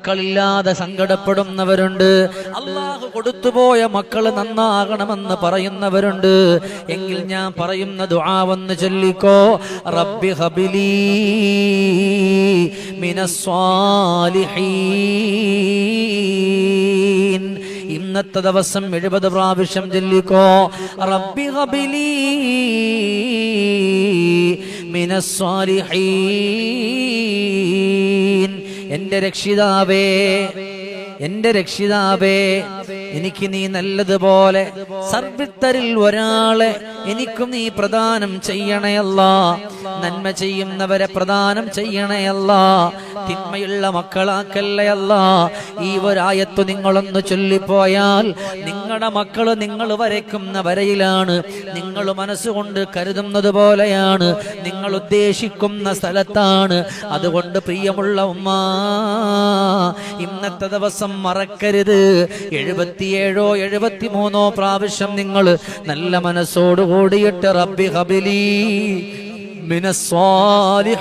മക്കളില്ലാതെ സങ്കടപ്പെടുന്നവരുണ്ട്. അള്ളാഹു കൊടുത്തുപോയ മക്കൾ നന്നാകണമെന്ന് പറയുന്നവരുണ്ട്. എങ്കിൽ ഞാൻ പറയുന്ന ദുആവെന്ന് ചൊല്ലിക്കോ. റബ്ബി ഹബിലി ഇന്നത്തെ ദിവസം എഴുപത് പ്രാവശ്യം ചൊല്ലിക്കോ. റബ്ബി ഹബിലി മിനസ്വാലിഹീൻ. എന്റെ രക്ഷിതാവേ. എന്റെ രക്ഷിതാവേ എനിക്ക് നീ നല്ലതുപോലെ സർവിത്തരിൽ ഒരാളെ എനിക്കും നീ പ്രദാനം ചെയ്യണയല്ല നന്മ ചെയ്യുന്നവരെ പ്രദാനം ചെയ്യണയല്ല തിന്മയുള്ള മക്കളാക്കല്ലയല്ല ഈ ഒരായത്തു നിങ്ങളൊന്ന് ചൊല്ലിപ്പോയാൽ നിങ്ങളുടെ മക്കൾ നിങ്ങൾ വരയ്ക്കുന്ന വരയിലാണ് നിങ്ങൾ മനസ്സുകൊണ്ട് കരുതുന്നത് പോലെയാണ് നിങ്ങൾ ഉദ്ദേശിക്കുന്ന സ്ഥലത്താണ്. അതുകൊണ്ട് പ്രിയമുള്ള ഉമ്മ ഇന്നത്തെ ദിവസം മറക്കരുത്. എഴുപത്തിയേഴോ എഴുപത്തിമൂന്നോ പ്രാവശ്യം നിങ്ങൾ നല്ല മനസ്സോട് കൂടിയിട്ട് റബ്ബി ഹബിലി മിനസ്വാലിഹീൻ